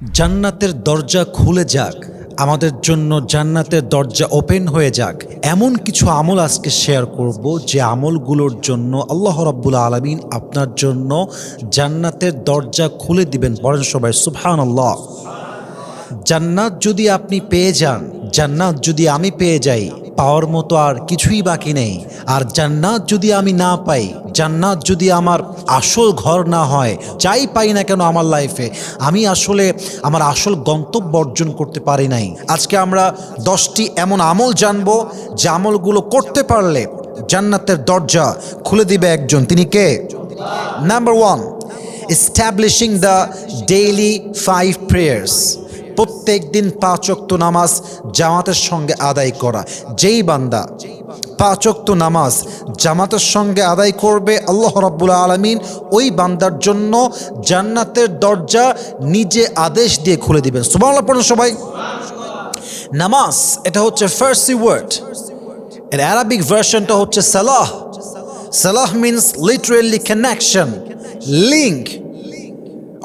জান্নাতের দরজা খুলে যাক, আমাদের জন্য জান্নাতের দরজা ওপেন হয়ে যাক। এমন কিছু আমল আজকে শেয়ার করব যে আমলগুলোর জন্য আল্লাহ রাব্বুল আলমিন আপনার জন্য জান্নাতের দরজা খুলে দিবেন। বলেন সবাই সুবহান আল্লাহ জান্নাত যদি আপনি পেয়ে যান, জান্নাত যদি আমি পেয়ে যাই পাওয়ার মতো আর কিছুই বাকি নেই। আর জান্নাত যদি আমি না পাই, জান্নাত যদি আমার আসল ঘর না হয়, যাই পাই না কেন আমার লাইফে আমি আসলে আমার আসল গন্তব্য অর্জন করতে পারি নাই। আজকে আমরা দশটি এমন আমল জানব, যে আমলগুলো করতে পারলে জান্নাতের দরজা খুলে দিবে একজন। তিনি কে? Number one establishing the daily five prayers. প্রত্যেক দিন পাঁচ ওয়াক্ত নামাজ জামাতের সঙ্গে আদায় করা। যেই বান্দা পাঁচ ওয়াক্ত নামাজ জামাতের সঙ্গে আদায় করবে, আল্লাহ রাব্বুল আলমিন ওই বান্দার জন্য জান্নাতের দরজা নিজে আদেশ দিয়ে খুলে দিবেন। সুবহানাল্লাহ, পড়ুন সবাই। নামাজ, এটা হচ্ছে ফার্সি ওয়ার্ড। এর অ্যারাবিক ভার্সনটা হচ্ছে সালাহ। সালাহ মিনস লিটারেলি কানেকশন লিঙ্ক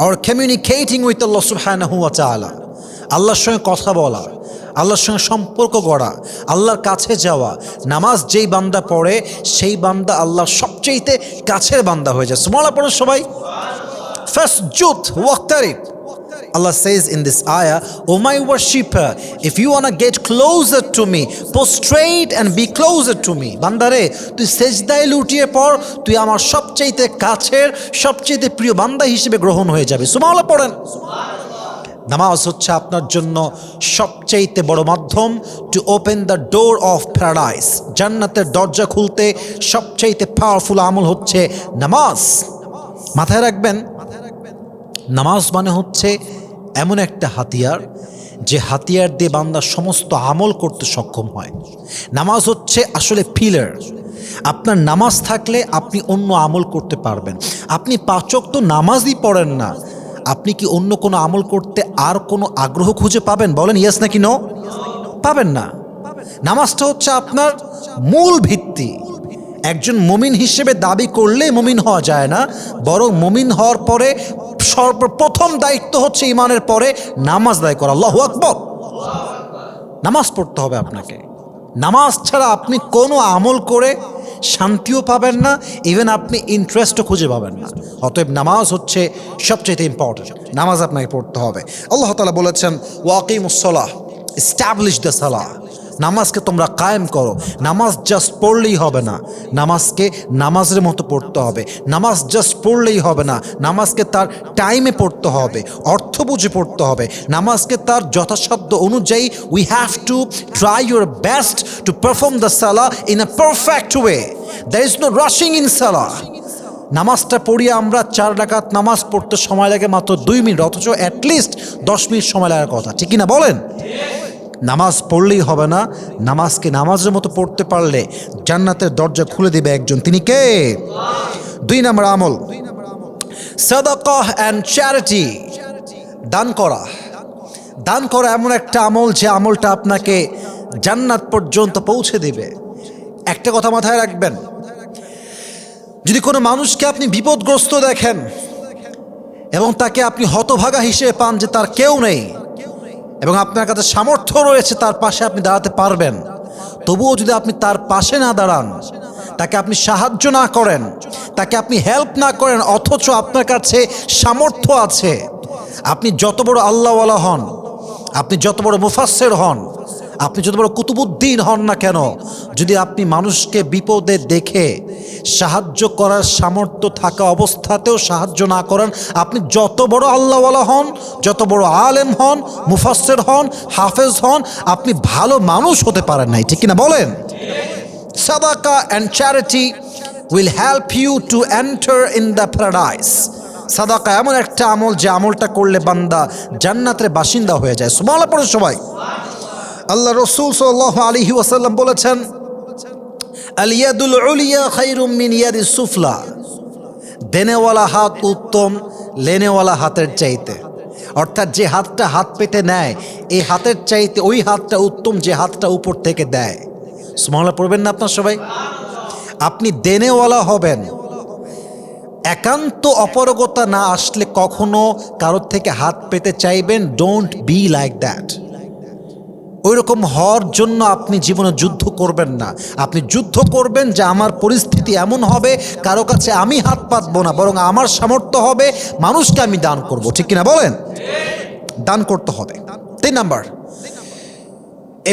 আর কমিউনিকেটিং উইথ আল্লাহ সুবহানাহু ওয়া তাআলা। আল্লাহর সঙ্গে কথা বলা আল্লাহর সঙ্গে সম্পর্ক গড়া আল্লাহর কাছে যাওয়া। নামাজ যেই বান্দা পড়ে সেই বান্দা আল্লাহর সবচেয়েতে কাছের বান্দা হয়ে যায়। সুমালা পড়ে সবাই। ফার্স্ট জুত ওয়াক্তারিফ Allah says in this ayah, O my worshipper, if you want to get closer to me, prostrate and be closer to me. বান্দারে তুই সেজদায় লুটিয়ে পড় তুই আমার সবচেয়েতে কাছের সবচেয়েতে প্রিয় বান্দা হিসেবে গ্রহণ হয়ে যাবে। সুমাওলা পড়েন। নামাজ হচ্ছে আপনার জন্য সবচাইতে বড় মাধ্যম to open the door of paradise জান্নাতের দরজা খুলতে সবচাইতে পাওয়ারফুল আমল হচ্ছে নামাজ। মাথায় রাখবেন, নামাজ মানে হচ্ছে এমন একটা হাতিয়ার যে হাতিয়ার দিয়ে বান্দা সমস্ত আমল করতে সক্ষম হয়। নামাজ হচ্ছে আসলে পিলার আপনার নামাজ থাকলে আপনি অন্য আমল করতে পারবেন। আপনি পাচক তো নামাজই পড়েন না। আপনি কি অন্য কোনো আমল করতে আর কোনো আগ্রহ খুঁজে পাবেন? বলেন ইয়েস নাকি নো পাবেন না। নামাজটা হচ্ছে আপনার মূল ভিত্তি। একজন মমিন হিসেবে দাবি করলে মমিন হওয়া যায় না। বরং মমিন হওয়ার পরে সর্বপ্রথম দায়িত্ব হচ্ছে ইমানের পরে নামাজ দায় করা। আল্লাহ আকবর। নামাজ পড়তে হবে আপনাকে। নামাজ ছাড়া আপনি কোনো আমল করে শান্তিও পাবেন না ইভেন আপনি ইন্টারেস্টও খুঁজে পাবেন না। অতএব নামাজ হচ্ছে সবচেয়ে ইম্পর্টেন্ট নামাজ আপনাকে পড়তে হবে। আল্লাহ তালা বলেছেন ওয়াকিমুসলাহ স্ট্যাবলিশ দ্য সালাহ নামাজকে তোমরা কায়েম করো। নামাজ জাস্ট পড়লেই হবে না। নামাজকে নামাজের মতো পড়তে হবে। নামাজ জাস্ট পড়লেই হবে না। নামাজকে তার টাইমে পড়তে হবে। অর্থ বুঝে পড়তে হবে। নামাজকে তার যথাসাধ্য অনুযায়ী we have to try your best to perform the সালা in a perfect way there is no rushing in সালা নামাজটা পড়িয়ে আমরা চার ডাকাত নামাজ পড়তে সময় লাগে মাত্র দুই মিনিট, অথচ অ্যাটলিস্ট দশ মিনিট সময় লাগার কথা। ঠিক না বলেন? নামাজ পড়লেই হবে না। নামাজকে নামাজের মতো পড়তে পারলে জান্নাতের দরজা খুলে দিবে একজন। তিনি কে? দুই নম্বর আমল। সাদাকাহ অ্যান্ড চ্যারিটি। দান করা। দান করা এমন একটা আমল যে আমলটা আপনাকে জান্নাত পর্যন্ত পৌঁছে দিবে। একটা কথা মাথায় রাখবেন। যদি কোনো মানুষকে আপনি বিপদগ্রস্ত দেখেন এবং তাকে আপনি হতভাগা হিসেবে পান যে তার কেউ নেই এবং আপনার কাছে সামর্থ্য রয়েছে তার পাশে আপনি দাঁড়াতে পারবেন। তবুও যদি আপনি তার পাশে না দাঁড়ান, তাকে আপনি সাহায্য না করেন, তাকে আপনি হেল্প না করেন, অথচ আপনার কাছে সামর্থ্য আছে, আপনি যত বড় আল্লাহওয়ালা হন, আপনি যত বড় মুফাসের হন আপনি যত বড় কুতুবুদ্দিন হন না কেন, যদি আপনি মানুষকে বিপদে দেখে সাহায্য করার সামর্থ্য থাকা অবস্থাতেও সাহায্য না করেন, আপনি যত বড় আল্লাহওয়ালা হন, যত বড় আলেম হন মুফাসের হন, হাফেজ হন, আপনি ভালো মানুষ হতে পারেন নাই, ঠিক কিনা বলেন? সাদাকা and charity will help you to enter in the paradise সাদাকা এমন একটা আমল যে আমলটা করলে বান্দা জান্নাতের বাসিন্দা হয়ে যায়। পড়ে সবাই। আল্লাহ রসুল সাল্লাহ আলহি ওয়াসাল্লাম বলেছেন আলিয়াদুল উলিয়া খাইরুম মিন ইয়াদি সুফলা। দেনেওয়ালা হাত উত্তম, লেনেওয়ালা হাতের চাইতে। অর্থাৎ যে হাতটা হাত পেতে নেয়, এই হাতের চাইতে ওই হাতটা উত্তম যে হাতটা উপর থেকে দেয়। সুমহলা পড়বেন না আপনার সবাই? আপনি দেনেওয়ালা হবেন। একান্ত অপরগতা না আসলে কখনো কারোর থেকে হাত পেতে চাইবেন। ডোন্ট বি লাইক দ্যাট ওই রকম হওয়ার জন্য আপনি জীবনে যুদ্ধ করবেন না। আপনি যুদ্ধ করবেন যে আমার পরিস্থিতি এমন হবে, কারও কাছে আমি হাত পাতবো না, বরং আমার সামর্থ্য হবে, মানুষকে আমি দান করব। ঠিক কিনা বলেন? দান করতে হবে। তিন number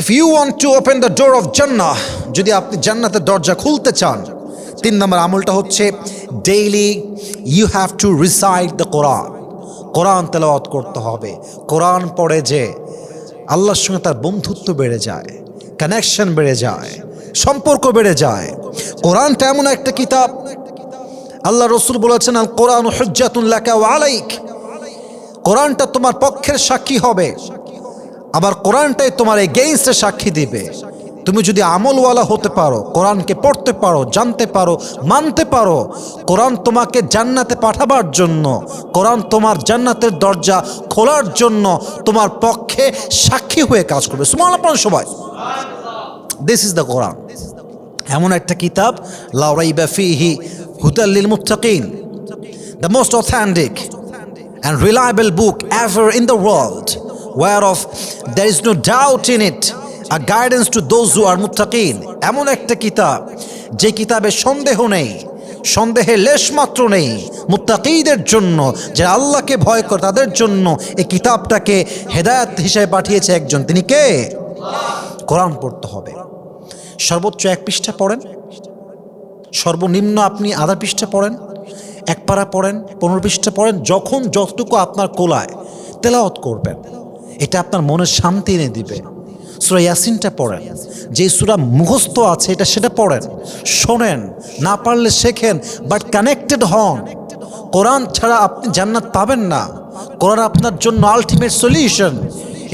if you want to open the door of জান্নাহ যদি আপনি জান্নাতের দরজা খুলতে চান, তিন নম্বর আমলটা হচ্ছে daily you have to recite the কোরআন কোরআন তেলাওয়াত করতে হবে। কোরআন পড়ে যে আল্লাহর সঙ্গে তার বন্ধুত্ব বেড়ে যায় কানেকশন বেড়ে যায়, সম্পর্ক বেড়ে যায়। কোরআনটা এমন একটা কিতাব। আল্লাহ রসুল বলেছেন আল কোরআন হজ্জাতুল্লাহ আলাইক। কোরআনটা তোমার পক্ষের সাক্ষী হবে, আবার কোরআনটাই তোমার এগেইনস্টে সাক্ষী দিবে। তুমি যদি আমলওয়ালা হতে পারো কোরআনকে পড়তে পারো জানতে পারো মানতে পারো কোরআন তোমাকে জান্নাতে পাঠাবার জন্য কোরআন তোমার জান্নাতের দরজা খোলার জন্য তোমার পক্ষে সাক্ষী হয়ে কাজ করবে। সুমান সবাই। দিস ইজ দ্য কোরআন এমন একটা কিতাব লাউরাইবা ফিহি হুতাল্লিল মুত্তাকিন the most authentic and reliable book ever in the world, whereof there is no doubt in it, a guidance to those who are muttaqin. এমন একটা কিতাব, যে কিতাবে সন্দেহ নেই সন্দেহের লেশ মাত্র নেই মুত্তাকিদের জন্য যে আল্লাহকে ভয় করে তাদের জন্য এই কিতাবটাকে হেদায়াত হিসেবে পাঠিয়েছে একজন। তিনি কে? কোরআন পড়তে হবে। সর্বোচ্চ এক পৃষ্ঠা পড়েন। সর্বনিম্ন আপনি আধা পৃষ্ঠা পড়েন। এক পারা পড়েন, পনেরো পৃষ্ঠা পড়েন, যখন যতটুকু আপনার কোলায় তেলাওয়াত করবেন। এটা আপনার মনের শান্তি এনে দিবে। সুরা ইয়াসিনটা পড়েন। যে সুরা মুখস্থ আছে, এটা সেটা পড়েন। শোনেন, না পারলে শেখেন বাট কানেক্টেড হন। কোরআন ছাড়া আপনি জান্নাত পাবেন না। কোরআন আপনার জন্য আলটিমেট সলিউশন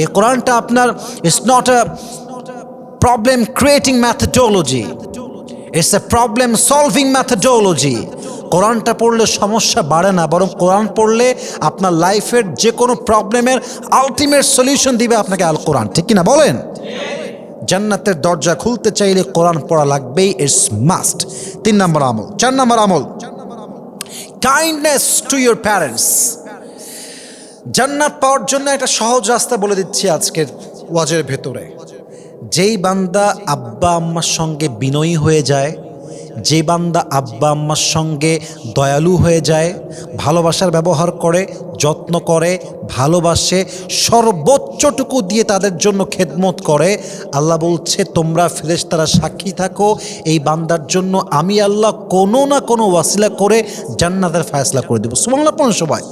এই কোরআনটা আপনার it's not a problem creating methodology it's a problem solving methodology কোরআনটা পড়লে সমস্যা বাড়ে না, বরং কোরআন পড়লে আপনার লাইফের যে কোনো প্রবলেমের আলটিমেট সলিউশন দিবে আপনাকে আল কোরআন, ঠিক কিনা বলেন? জান্নাতের দরজা খুলতে চাইলে কোরআন পড়া লাগবেই ইটস মাস্ট তিন নম্বর আমল, চার নম্বর আমল। কাইন্ডনেস টু ইউর প্যারেন্টস জান্নাত পাওয়ার জন্য একটা সহজ রাস্তা বলে দিচ্ছি আজকের ওয়াজের ভেতরে। যেই বান্দা আব্বা আম্মার সঙ্গে বিনয়ী হয়ে যায় যে বান্দা আব্বা আম্মার সঙ্গে দয়ালু হয়ে যায়, ভালোবাসার ব্যবহার করে, যত্ন করে, ভালোবাসে, সর্বোচ্চটুকু দিয়ে তাদের জন্য খেদমত করে, আল্লাহ বলছে, তোমরা ফেরেশতারা সাক্ষী থাকো, এই বান্দার জন্য আমি আল্লাহ কোনো না কোনো ওয়াসিলা করে জান্নাতের ফয়সলা করে দেবো। সুমাংলা সবাই।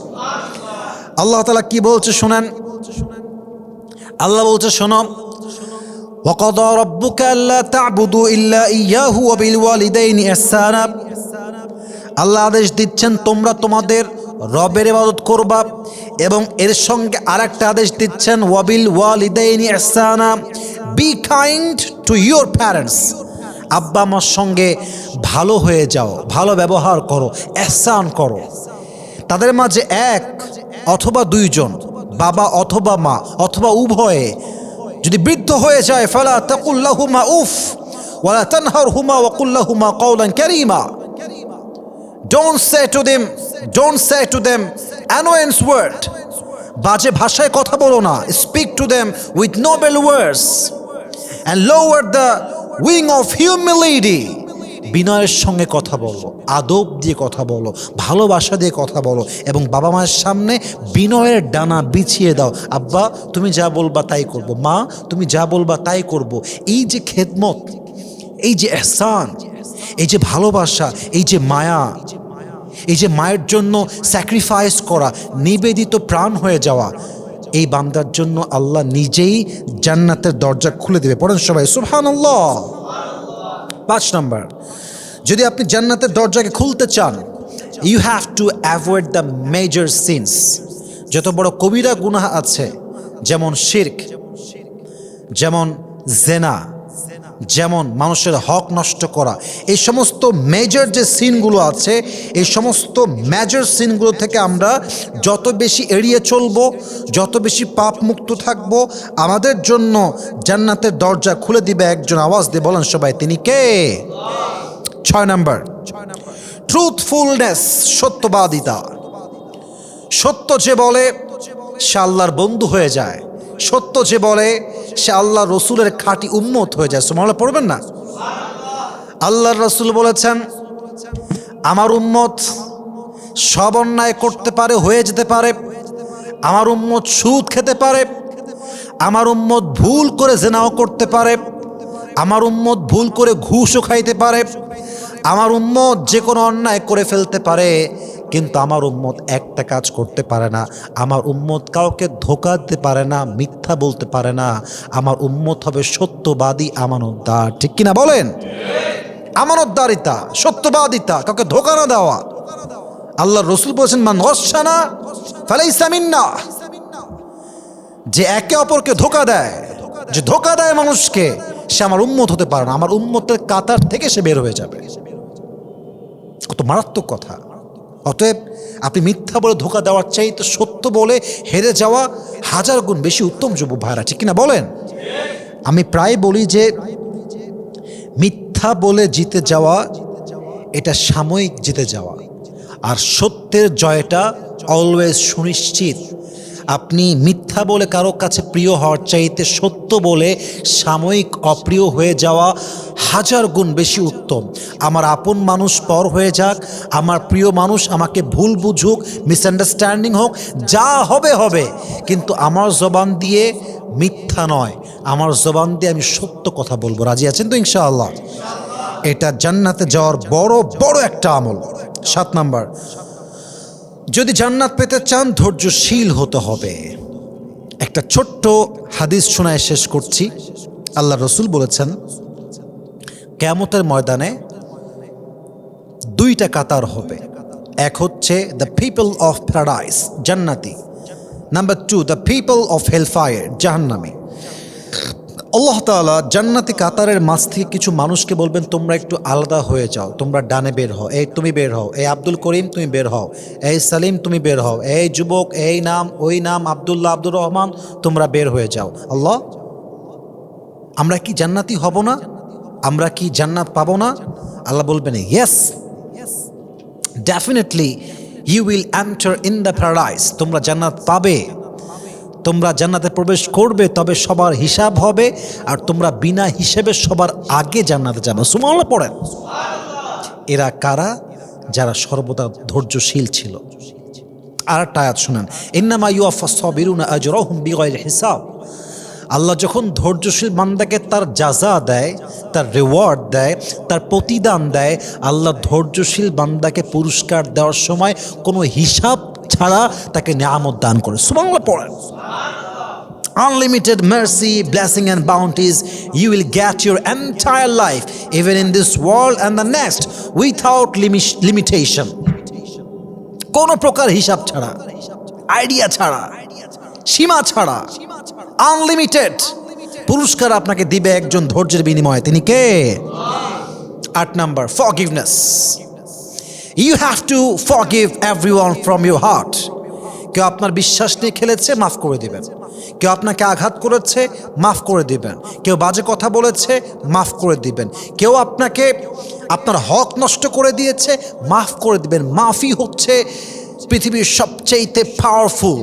আল্লাহ তালা কি বলছে শোনেন? আল্লাহ বলছে, শোনো وقضى ربك ألا تعبدوا إلا إياه وبالوالدين إحسانا আল্লাহ আদেশ দিচ্ছেন তোমরা তোমাদের রবের ইবাদত করবা এবং এর সঙ্গে আরেকটা আদেশ দিচ্ছেন ওয়াবিল ওয়ালিদাইনি ইহসানা be kind to your parents আব্বা আমার সঙ্গে ভালো হয়ে যাও ভালো ব্যবহার করো এহসান করো তাদের মাঝে এক অথবা দুইজন বাবা অথবা মা অথবা উভয়ে যদি বৃদ্ধ হয়ে যায়, ফালা তাকুল্লাহুমা উফ, ওয়ালা তানহারহুমা ওয়াকুল্লাহুমা কওলান কারীমা। Don't say to them don't say to them annoyance word বাজে ভাষায় কথা বলো না speak to them with noble words and lower the wing of humility বিনয়ের সঙ্গে কথা বলো, আদব দিয়ে কথা বলো, ভালোবাসা দিয়ে কথা বলো এবং বাবা মায়ের সামনে বিনয়ের ডানা বিছিয়ে দাও। আব্বা, তুমি যা বলবা তাই করব। মা, তুমি যা বলবা তাই করব। এই যে খেদমত, এই যে এহসান, এই যে ভালোবাসা, এই যে মায়া, এই যে মায়ের জন্য স্যাক্রিফাইস করা, নিবেদিত প্রাণ হয়ে যাওয়া, এই বান্দার জন্য আল্লাহ নিজেই জান্নাতের দরজা খুলে দেবে। পড়েন সবাই সুবহান পাঁচ নম্বর, যদি আপনি জান্নাতের দরজাকে খুলতে চান you have to avoid the major sins যত বড় কবিরা গুনাহ আছে, যেমন শির্ক, যেমন জেনা যেমন মানুষের হক নষ্ট করা, এই সমস্ত মেজর যে সিনগুলো আছে, এই সমস্ত মেজর সিনগুলো থেকে আমরা যত বেশি এড়িয়ে চলবো, যত বেশি পাপ মুক্ত থাকব, আমাদের জন্য জান্নাতের দরজা খুলে দিবে একজন আওয়াজ দিয়ে বলেন সবাই, তিনি কে? ছয় নাম্বার। ট্রুথফুলনেস সত্যবাদিতা। সত্য যে বলে, সে আল্লাহর বন্ধু হয়ে যায়। সত্য যে বলে, সে আল্লাহ রসুলের খাঁটি উম্মত হয়ে যায়। সুমালা পড়বেন না? আল্লাহ রসুল বলেছেন, আমার উম্মত সব অন্যায় করতে পারে, হয়ে যেতে পারে। আমার উম্মত সুদ খেতে পারে। আমার উম্মত ভুল করে জেনাও করতে পারে। আমার উম্মত ভুল করে ঘুষও খাইতে পারে। আমার উম্মত যে কোনো অন্যায় করে ফেলতে পারে, কিন্তু আমার উম্মত একটা কাজ করতে পারে না। আমার উম্মত কাউকে ধোকা দিতে পারে না, মিথ্যা বলতে পারে না। আমার উম্মত হবে সত্যবাদী আমানতদার। ঠিক কিনা বলেন? আমানতদারিতা, সত্যবাদিতা, কাউকে ধোকা না দেওয়া। আল্লাহ রসুল বলছেন, মান অসানা ফেলে ইসলামিন্না যে একে অপরকে ধোকা দেয়, যে ধোকা দেয় মানুষকে, সে আমার উম্মত হতে পারে না। আমার উম্মতের কাতার থেকে সে বের হয়ে যাবে। কত মারাত্মক কথা। অতএব আপনি মিথ্যা বলে ধোকা দেওয়ার চাই তো সত্য বলে হেরে যাওয়া হাজার গুণ বেশি উত্তম যুব ভাইরা, ঠিক কিনা বলেন? আমি প্রায় বলি যে মিথ্যা বলে জিতে যাওয়া, এটা সাময়িক জিতে যাওয়া। আর সত্যের জয়টা অলওয়েজ সুনিশ্চিত। আপনি মিথ্যা বলে কারও কাছে প্রিয় হওয়ার চাইতে সত্য বলে সাময়িক অপ্রিয় হয়ে যাওয়া হাজার গুণ বেশি উত্তম। আমার আপন মানুষ পর হয়ে যাক, আমার প্রিয় মানুষ আমাকে ভুল বুঝুক মিসআন্ডারস্ট্যান্ডিং হোক, যা হবে হবে। কিন্তু আমার জবান দিয়ে মিথ্যা নয়, আমার জবান দিয়ে আমি সত্য কথা বলব। রাজি আছেন তো ইনশাআল্লাহ? এটা জান্নাতে যাওয়ার বড় বড় একটা আমল। সাত নাম্বার যদি জান্নাত পেতে চান, ধৈর্যশীল হতে হবে। একটা ছোট্ট হাদিস শোনায় শেষ করছি। আল্লাহ রসুল বলেছেন, কেয়ামতের ময়দানে দুইটা কাতার হবে। এক হচ্ছে দ্য পিপল অফ প্যারাডাইস জান্নাতি। Number two the people of hellfire জাহান্নামী। আল্লাহ তাআলা জান্নাতি কাতারের মাঝ থেকে কিছু মানুষকে বলবেন, তোমরা একটু আলাদা হয়ে যাও। তোমরা ডানে বের হও। এই তুমি বের হও। এই আব্দুল করিম তুমি বের হও। এই সালিম তুমি বের হও। এই যুবক, এই নাম, ওই নাম, আব্দুল্লাহ, আব্দুর রহমান, তোমরা বের হয়ে যাও। আল্লাহ, আমরা কি জান্নাতি হব না? আমরা কি জান্নাত পাবো না? আল্লাহ বলবেন yes definitely you will enter in the paradise তোমরা জান্নাত পাবে। তোমরা জান্নাতে প্রবেশ করবে, তবে সবার হিসাব হবে, আর তোমরা বিনা হিসেবে সবার আগে জান্নাতে যাবে। সুমাল্লা পড়েন। এরা কারা? যারা সর্বদা ধৈর্যশীল ছিল। আর একটা আয়াত শুনেন। ইন্নামা ইউফা সবিরুনা আজরহুম বিগয়র হিসাব। আল্লাহ যখন ধৈর্যশীল বান্দাকে তার যাজা দেয়, তার রিওয়ার্ড দেয়, তার প্রতিদান দেয়, আল্লাহ ধৈর্যশীল বান্দাকে পুরস্কার দেওয়ার সময় কোনো হিসাব ছাড়া তাকে নিয়ামত দান করে। সুবাংলা পড়েন। Unlimited mercy, blessing, and bounties, you will get your entire life, even in this world and the next, without limi- limitation. কোনো প্রকার হিসাব ছাড়া আইডিয়া ছাড়া সীমা ছাড়া আনলিমিটেড পুরস্কার আপনাকে দিবে একজন ধৈর্যের বিনিময়ে তিনি কে আট number forgiveness you have to forgive every one from your heart কেউ আপনার বিশ্বাস নিয়ে খেলেছে, মাফ করে দিবেন। কেউ আপনাকে আঘাত করেছে, মাফ করে দিবেন। কেউ বাজে কথা বলেছে, মাফ করে দিবেন। কেউ আপনাকে, আপনার হক নষ্ট করে দিয়েছে, মাফ করে দিবেন। মাফই হচ্ছে পৃথিবীর সবচেয়েতে পাওয়ারফুল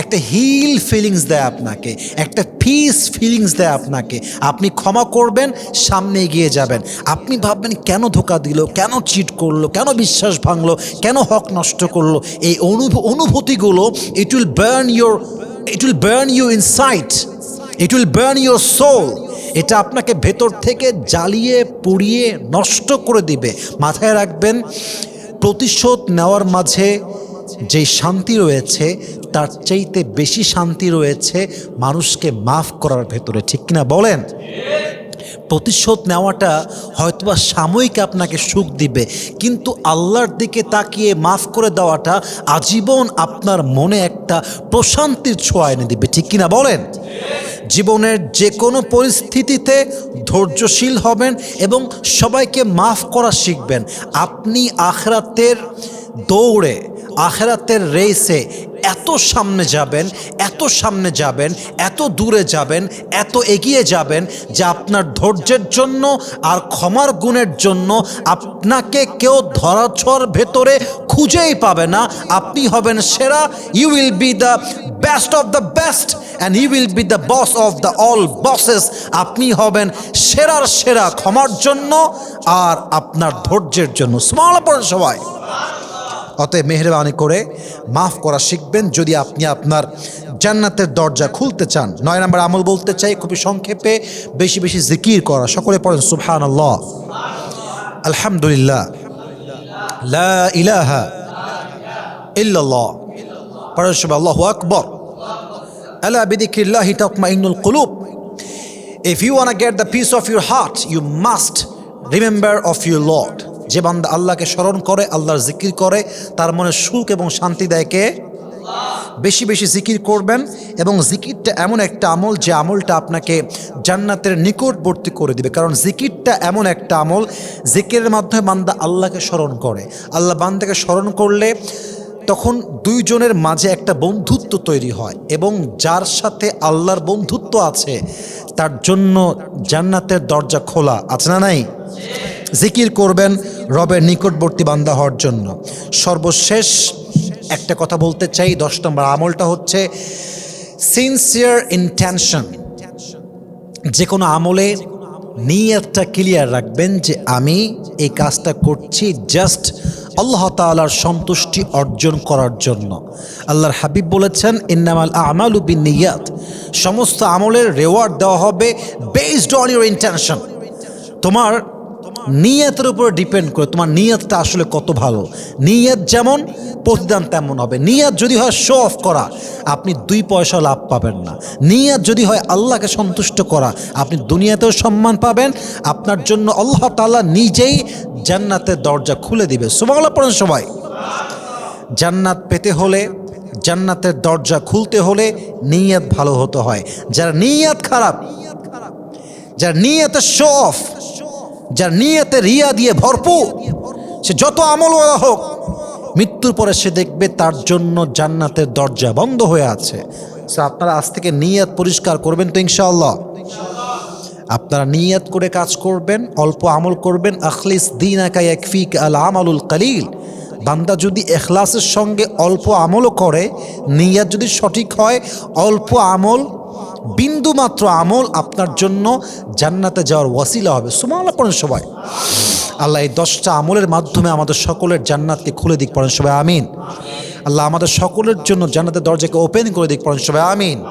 একটা হিল ফিলিংস দেয় আপনাকে, একটা পিস ফিলিংস দেয় আপনাকে। আপনি ক্ষমা করবেন, সামনে এগিয়ে যাবেন। আপনি ভাববেন, কেন ধোকা দিল, কেন চিট করল, কেন বিশ্বাস ভাঙলো, কেন হক নষ্ট করল? এই অনুভ, অনুভূতিগুলো it will burn your it will burn you inside it will burn your soul এটা আপনাকে ভেতর থেকে জ্বালিয়ে, পুড়িয়ে নষ্ট করে দিবে। মাথায় রাখবেন, প্রতিশোধ নেওয়ার মাঝে যে শান্তি রয়েছে, তার চাইতে বেশি শান্তি রয়েছে মানুষকে মাফ করার ভেতরে। ঠিক কিনা বলেন? প্রতিশোধ নেওয়াটা হয়তোবা সাময়িক আপনাকে সুখ দিবে, কিন্তু আল্লাহর দিকে তাকিয়ে মাফ করে দেওয়াটা আজীবন আপনার মনে একটা প্রশান্তির ছোঁয়া এনে দিবে। ঠিক কিনা বলেন? জীবনের যে কোনো পরিস্থিতিতে ধৈর্যশীল হবেন এবং সবাইকে মাফ করা শিখবেন। আপনি আখরাতের দৌড়ে আখেরাতের রেসে এত সামনে যাবেন, এত সামনে যাবেন, এত দূরে যাবেন, এত এগিয়ে যাবেন যে আপনার ধৈর্যের জন্য আর ক্ষমার গুণের জন্য আপনাকে কেউ ধরাছর ভেতরে খুঁজেই পাবে না। আপনি হবেন সেরা। You will be the best of the best and you will be the boss of the all bosses আপনি হবেন সেরার সেরা ক্ষমার জন্য আর আপনার ধৈর্যের জন্য। স্মল পড়েন সবাই। অতএব মেহরবানি করে মাফ করা শিখবেন যদি আপনি আপনার জান্নাতের দরজা খুলতে চান। নয় নম্বর আমল বলতে চাই খুবই সংক্ষেপে বেশি বেশি জিকির করা। সকলে পড়েন আল্লাহ আলহামদুলিল্লাহ। লা ইলাহা ইল্লাল্লাহ। পড়েন সবাই আল্লাহু আকবর। আলা বিদিকিল্লাহি তাতমাইন্নুল কুলুব। If you want to get the peace of your heart, you must remember of your. যে বান্দা আল্লাহকে স্মরণ করে, আল্লাহর জিকির করে, তার মনে সুখ এবং শান্তি দেয় কে? বেশি বেশি জিকির করবেন এবং জিকিরটা এমন একটা আমল যে আমলটা আপনাকে জান্নাতের নিকটবর্তী করে দিবে। কারণ জিকিরটা এমন একটা আমল, জিকিরের মাধ্যমে বান্দা আল্লাহকে স্মরণ করে। আল্লাহ বান্দাকে স্মরণ করলে তখন দুইজনের মাঝে একটা বন্ধুত্ব তৈরি হয় এবং যার সাথে আল্লাহর বন্ধুত্ব আছে, তার জন্য জান্নাতের দরজা খোলা। আছে না নাই? জিকির করবেন রবের নিকটবর্তী বান্দা হওয়ার জন্য। সর্বশেষ একটা কথা বলতে চাই, দশ নম্বর আমলটা হচ্ছে সিনসিয়ার ইন্টেনশন যে কোনো আমলে নিয়তটা ক্লিয়ার রাখবেন যে আমি এই কাজটা করছি জাস্ট আল্লাহ তাআলার সন্তুষ্টি অর্জন করার জন্য। আল্লাহর হাবিব বলেছেন, ইন্নামাল আমাল বিন নিয়াত সমস্ত আমলের রেওয়ার্ড দেওয়া হবে বেসড অন ইউর ইন্টেনশন তোমার নিয়তের উপরে ডিপেন্ড করে তোমার নিয়তটা আসলে কত ভালো। নিয়ত যেমন, প্রতিদান তেমন হবে। নিয়ত যদি হয় শো অফ করা, আপনি দুই পয়সা লাভ পাবেন না। নিয়ত যদি হয় আল্লাহকে সন্তুষ্ট করা, আপনি দুনিয়াতেও সম্মান পাবেন। আপনার জন্য আল্লাহ তাআলা নিজেই জান্নাতের দরজা খুলে দিবে। সুবাংলা পড়েন সবাই। জান্নাত পেতে হলে, জান্নাতের দরজা খুলতে হলে নিয়ত ভালো হতে হয়। যার নিয়ত খারাপ, যার নিয়তে শো অফ যার নিয়তে রিয়া দিয়ে ভরপুর, সে যত আমলওয়ালা হোক, মৃত্যুর পরে সে দেখবে তার জন্য জান্নাতের দরজা বন্ধ হয়ে আছে। সো আপনারা আজ থেকে নিয়ত পরিষ্কার করবেন তো ইনশাআল্লাহ। আপনারা নিয়াত করে কাজ করবেন, অল্প আমল করবেন। আখলিস দিন একা একফিক আল আমালুল কালিল। বান্দা যদি এখলাসের সঙ্গে অল্প আমলও করে, নিয়ত যদি সঠিক হয়, অল্প আমল বিন্দু মাত্র আমল আপনার জন্য জান্নাতে যাওয়ার ওয়াসিলা হবে। সুমাল্লা পড়েন সবাই। আল্লাহ এই দশটা আমলের মাধ্যমে আমাদের সকলের জান্নাতকে খুলে দিক পড়েন সবাই, আমিন। আল্লাহ আমাদের সকলের জন্য জান্নাতের দরজাকে ওপেন করে দিক পড়েন সবাই, আমিন।